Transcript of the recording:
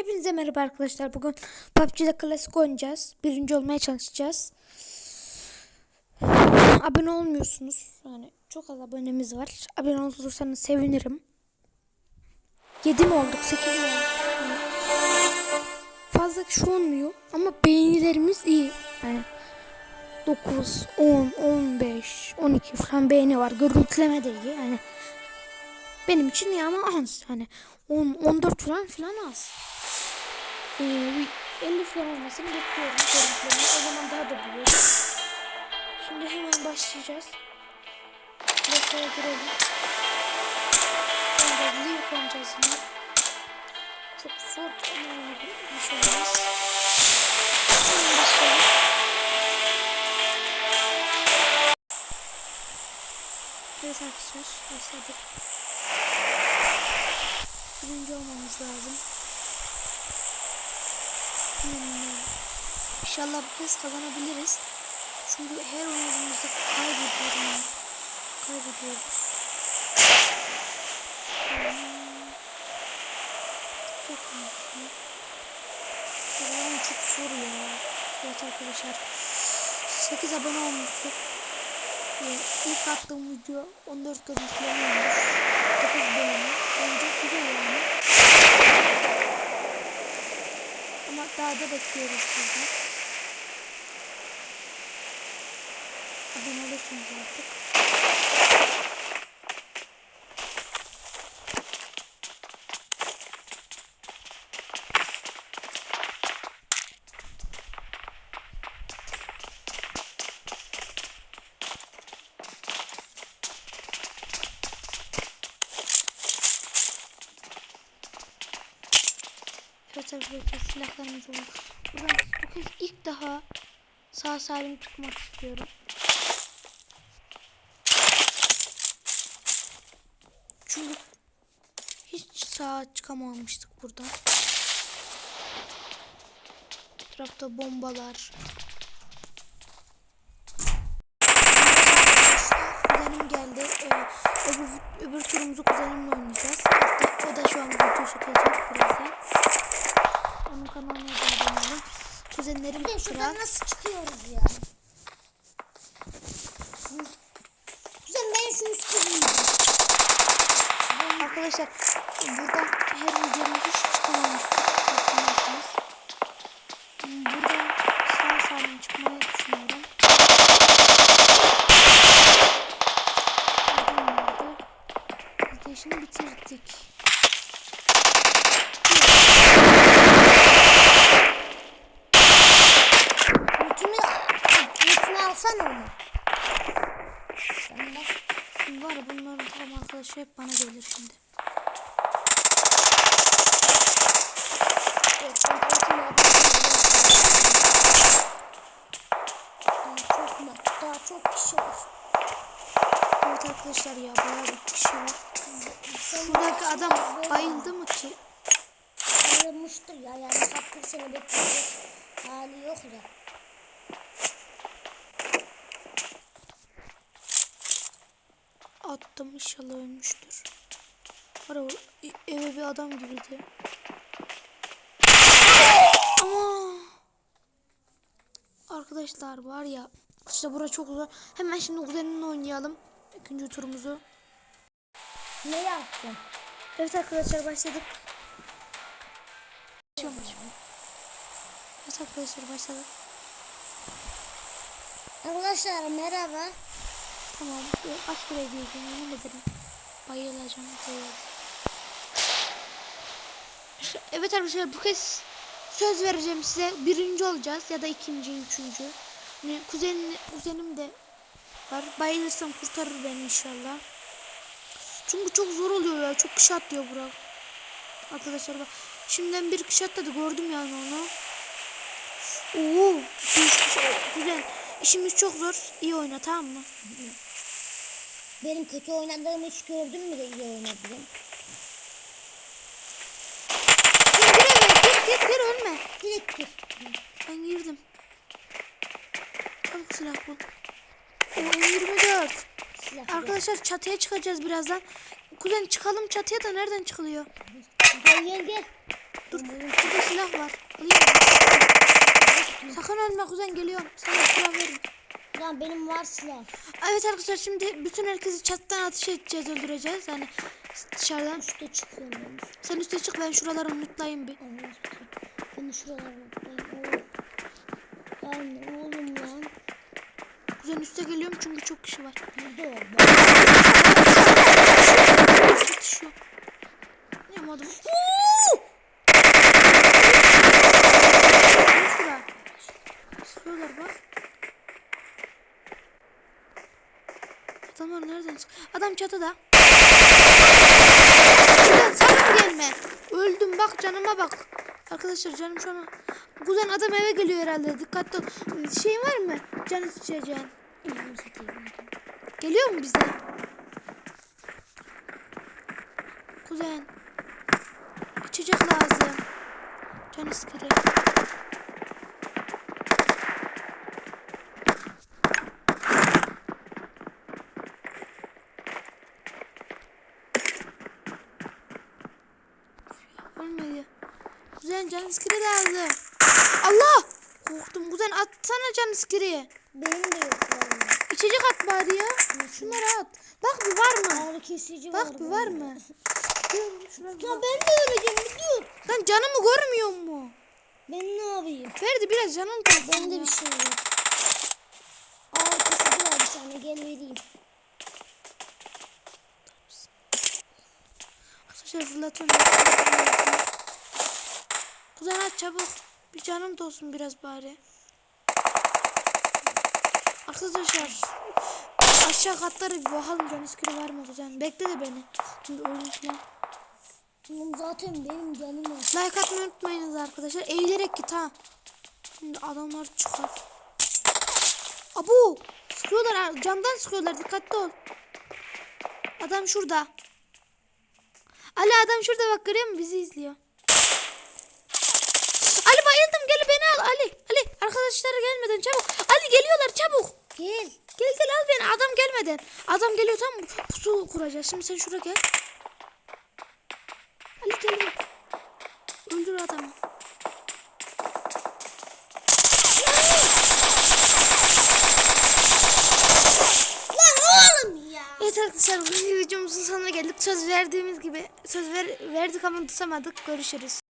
Hepinize merhaba arkadaşlar. Bugün PUBG'de klasik oynayacağız. Birinci olmaya çalışacağız. Abone olmuyorsunuz. Yani çok az abonemiz var. Abone olursanız sevinirim. 7 mi olduk? 8 mi olduk? Yani fazla kişi olmuyor ama beğenilerimiz iyi. Yani 9, 10, 15, 12 falan beğeni var. Görüntüleme de iyi. Yani benim için iyi ama az. Hani 10, 14 falan falan az. Ee, bir 50 falan olmasını bekliyorum. görüntülerini. O zaman daha da büyür. Şimdi hemen başlayacağız. Klasaya girelim. Sonra link oynayacağız yine. Çok zor ama bir şey olmaz. Şimdi başlayalım. Evet arkadaşlar başladık. Birinci olmamız lazım. İnşallah bu kez kazanabiliriz. Çünkü her oyunumuzda kaybediyorum ya. Kaybediyoruz. Çok iyi. Ama çok zor ya. Evet arkadaşlar. 8 abone olmuştuk. Ve ilk attığım video 14 görüntüleme olmuş. 9 beğeni. Bence güzel yani. Ama daha da bekliyoruz sizden. Abone olursunuz artık. Evet arkadaşlar silahlarımız oldu. Buradan bu kez ilk daha sağ salim çıkmak istiyorum. Çünkü hiç sağa çıkamamıştık buradan. Etrafta bombalar. Kuzenim geldi. Ee, öbür, öbür turumuzu kuzenimle oynayacağız. Hatta o da şu an video çekecek birazdan. Onun kanalına da abone olun. Kuzenlerim Şuradan kral. nasıl çıkıyoruz ya? Güzel ben şu üstü giyeyim. Arkadaşlar buradan her videomu hiç. Bakıyorsunuz. Buradan sağ salim çıkmayı düşünüyorum. İşini bitirdik. Şimdi var bunların tam arkadaşı hep bana gelir şimdi. evet, ben bütünü aldım. Daha çok mu? Daha çok kişi var. Evet arkadaşlar ya bayağı bir kişi var. Sen Buradaki adam bayıldı mı ki? Ayrılmıştır ya yani hakkı seni bekleyecek hali yok ya. Attım inşallah ölmüştür. Ya, o eve bir adam girdi. Ama arkadaşlar var ya işte bura çok zor. Hemen şimdi kuzenimle oynayalım. ikinci turumuzu. Ne yaptın? Evet arkadaşlar başladık. Başlıyorum. Evet arkadaşlar başladık. Arkadaşlar merhaba. Tamam. Kaç kere diyeceğim yemin ederim. Bayılacağım. bayılacağım. Evet arkadaşlar bu kez söz vereceğim size. Birinci olacağız ya da ikinci, üçüncü. Yani kuzenim, kuzenim de var. Bayılırsam kurtarır beni inşallah. Çünkü çok zor oluyor ya. Çok kişi atlıyor Burak. Arkadaşlar bak. Şimdiden bir kişi atladı. Gördüm yani onu. Oo. Kuzen işimiz çok zor. İyi oyna tamam mı? Benim kötü oynadığımı hiç gördün mü de iyi oynadım. Gir gir gir gir ölme. Direkt gir. Ben girdim. Silah bul. O M24. Silah ver. Arkadaşlar çatıya çıkacağız birazdan. Kuzen çıkalım çatıya da nereden çıkılıyor? Gel gel gel. Dur. Burada silah var. Alayım? Sakın ölme kuzen geliyorum. Sana silah veririm. Lan benim var silah. Evet arkadaşlar şimdi bütün herkesi çattan ateş edeceğiz öldüreceğiz. Yani dışarıdan. Üste çıkıyorum ben. üste. Sen üste çık ben şuraları mutlayayım bir. Allah'ım Ben. Lan oğlum lan. Kuzen üste geliyorum çünkü çok kişi var. Burada düşüyor. Yamadım. Şura. Sıkıyorlar bak. Adamlar nereden çık? Adam çatıda. Kuzen sakın gelme. Öldüm bak canıma bak. Arkadaşlar canım şu an... Kuzen adam eve geliyor herhalde. Dikkatli ol. Şeyin var mı? Can içeceğin. Geliyor mu bize? Kuzen. İçecek lazım. Can iskiri. Olmuyor. Kuzen can iskiri lazım. Allah! Korktum. Kuzen atsana can iskiriyi. Benim de yok vallahi. İçecek at bari ya. Şunları at. Bak bir var mı? Ağrı kesici var. Bak bir var mı? Ya ben de öleceğim dur. Lan canımı görmüyor mu? Ben ne yapayım? Ferdi biraz canın kalsın Bende ya. bir şey yok. Ağrı kesici var bir tane gel vereyim. Arkadaşlar fırlatıyorum. Kuzen aç çabuk. Bir canım dolsun biraz bari. Arkadaşlar aşağı katlara bir bakalım can iskiri var mı kuzen? Bekle de beni. Şimdi oyun falan. Oğlum zaten benim canım var. Like atmayı unutmayınız arkadaşlar. Eğilerek git ha. Şimdi adamlar çıkar. Abu! Sıkıyorlar. Camdan sıkıyorlar. Dikkatli ol. Adam şurada. Ali adam şurada bak görüyor musun? Bizi izliyor. Ali bayıldım. Gel beni al Ali. Ali arkadaşları gelmeden çabuk. Ali geliyorlar çabuk. Gel. Gel gel al beni. Adam gelmeden. Adam geliyor tam pusu kuracağız. Şimdi sen şuraya gel. Ali geliyor. Öldür adamı. Evet arkadaşlar bu videomuzun sonuna geldik. Söz verdiğimiz gibi söz ver, verdik ama tutamadık. Görüşürüz.